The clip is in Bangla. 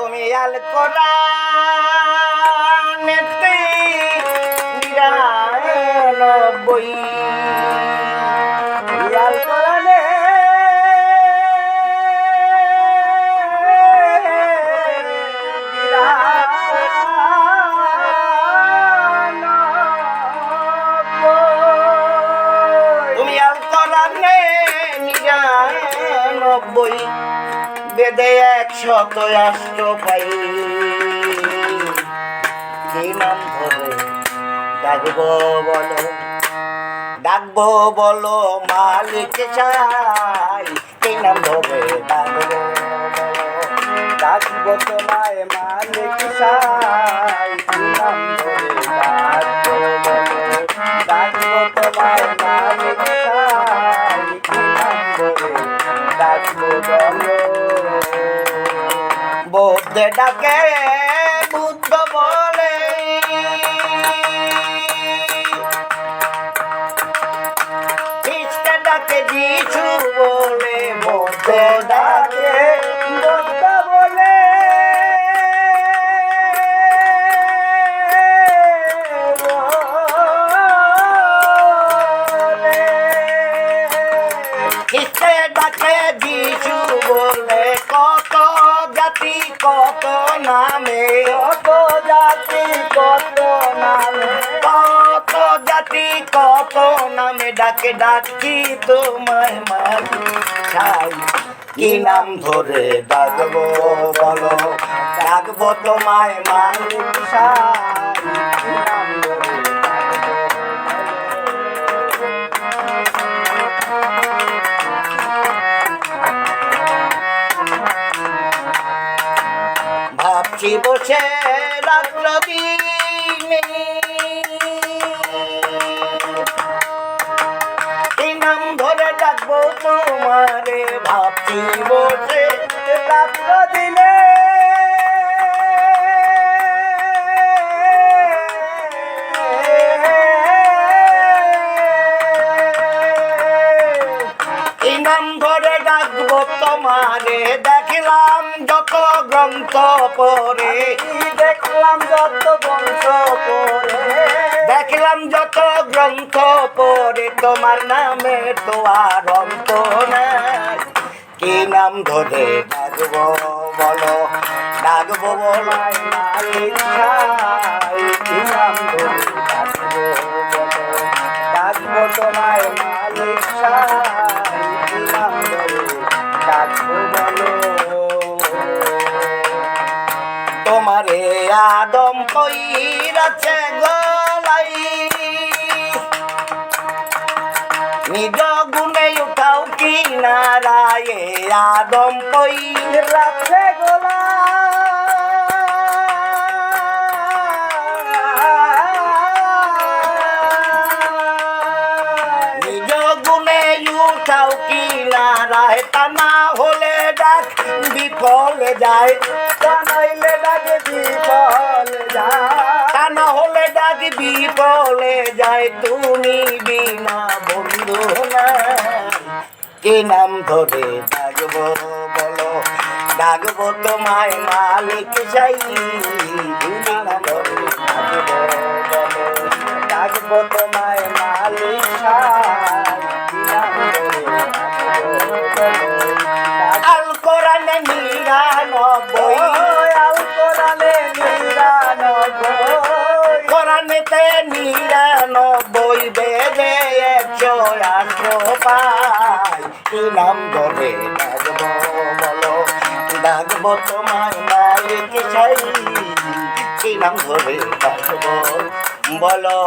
তুমি আল কোরআনেতে নিরানব্বই আল কোরআনে তুমি আল কোরআনে নিরানব্বই বেদে একশত অষ্ট পাই নাম ধরে ডাকব বলো, ডাকবো বলো মালিক চাই কি নাম ধরে ডাকব ডাকবো তোমায় মালিক চাই বৌদ্ধ ডাকে বুদ্ধ বলে? ডাকে যিশু বলে বৌদ্ধ ডাকে বুদ্ধ বলে। ডাকে যিশু নামে। কত জাতি কত নামে? কত জাতি কত নামে? ডাকে ডাকি তোমায় মারি চাই কি নাম ধরে ডাকবো বলো? ডাকবো তোমায় মালিক ভাবছি বসে এই নাম ধরে ডাকবো তোমারে, ভাবছি বসে দিনে। এই নাম ধরে ডাকবো তোমারে, দেখলাম যত গ্রন্থ পড়ে। দেখলাম যত গ্রন্থ পড়ে। দেখলাম যত গ্রন্থ পড়ে তোমার নামে তো আর অন্ত নাই। কি নাম ধরে ডাকবো বলো? ডাকবো বলো। কি নাম ধরে ডাকবো বলো? ডাকবো তোমায় মালিক তোমারে আদম কইরাছে গলাই। নিজ গুণে উঠাও কি নারায়ে আদম কইরাছে গোলা নিজ যায়। হলে ডাক বিফলে যায়, তুমি বিনা বন্ধু না কি নাম ধরে ডাকবো বলো? ডাকবো তোমায় মালিক চাই। ডাকবো বলো? ডাকবো তোমায় কোরআনেতে নিরানব্বই বেদে একশো আটশো পাই কি নাম ধরে বলো? ডাকবো তোমার মালিক চাই কি নাম ধরে ডাকবো বলো?